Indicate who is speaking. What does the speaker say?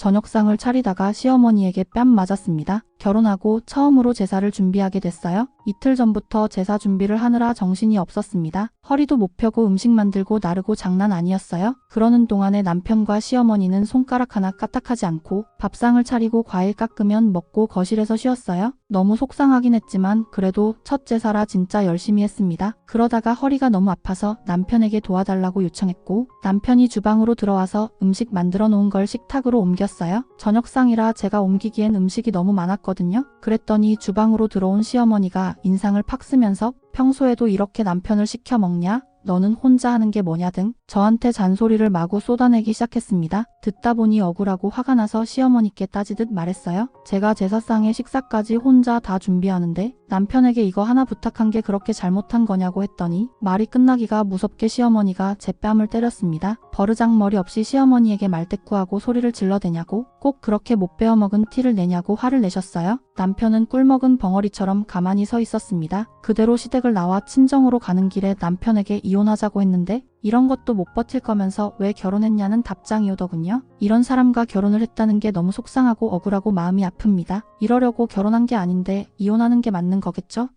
Speaker 1: 저녁상을 차리다가 시어머니에게 뺨 맞았습니다. 결혼하고 처음으로 제사를 준비하게 됐어요. 이틀 전부터 제사 준비를 하느라 정신이 없었습니다. 허리도 못 펴고 음식 만들고 나르고 장난 아니었어요. 그러는 동안에 남편과 시어머니는 손가락 하나 까딱하지 않고 밥상을 차리고 과일 깎으면 먹고 거실에서 쉬었어요. 너무 속상하긴 했지만 그래도 첫 제사라 진짜 열심히 했습니다. 그러다가 허리가 너무 아파서 남편에게 도와달라고 요청했고 남편이 주방으로 들어와서 음식 만들어 놓은 걸 식탁으로 옮겼어요. 저녁상이라 제가 옮기기엔 음식이 너무 많았거든요. 그랬더니 주방으로 들어온 시어머니가 인상을 팍 쓰면서 평소에도 이렇게 남편을 시켜 먹냐? 너는 혼자 하는 게 뭐냐 등 저한테 잔소리를 마구 쏟아내기 시작했습니다. 듣다 보니 억울하고 화가 나서 시어머니께 따지듯 말했어요. 제가 제사상에 식사까지 혼자 다 준비하는데 남편에게 이거 하나 부탁한 게 그렇게 잘못한 거냐고 했더니 말이 끝나기가 무섭게 시어머니가 제 뺨을 때렸습니다. 버르장머리 없이 시어머니에게 말대꾸하고 소리를 질러대냐고 꼭 그렇게 못 베어먹은 티를 내냐고 화를 내셨어요. 남편은 꿀먹은 벙어리처럼 가만히 서 있었습니다. 그대로 시댁을 나와 친정으로 가는 길에 남편에게 이혼하자고 했는데 이런 것도 못 버틸 거면서 왜 결혼했냐는 답장이 오더군요. 이런 사람과 결혼을 했다는 게 너무 속상하고 억울하고 마음이 아픕니다. 이러려고 결혼한 게 아닌데 이혼하는 게 맞는 거겠죠?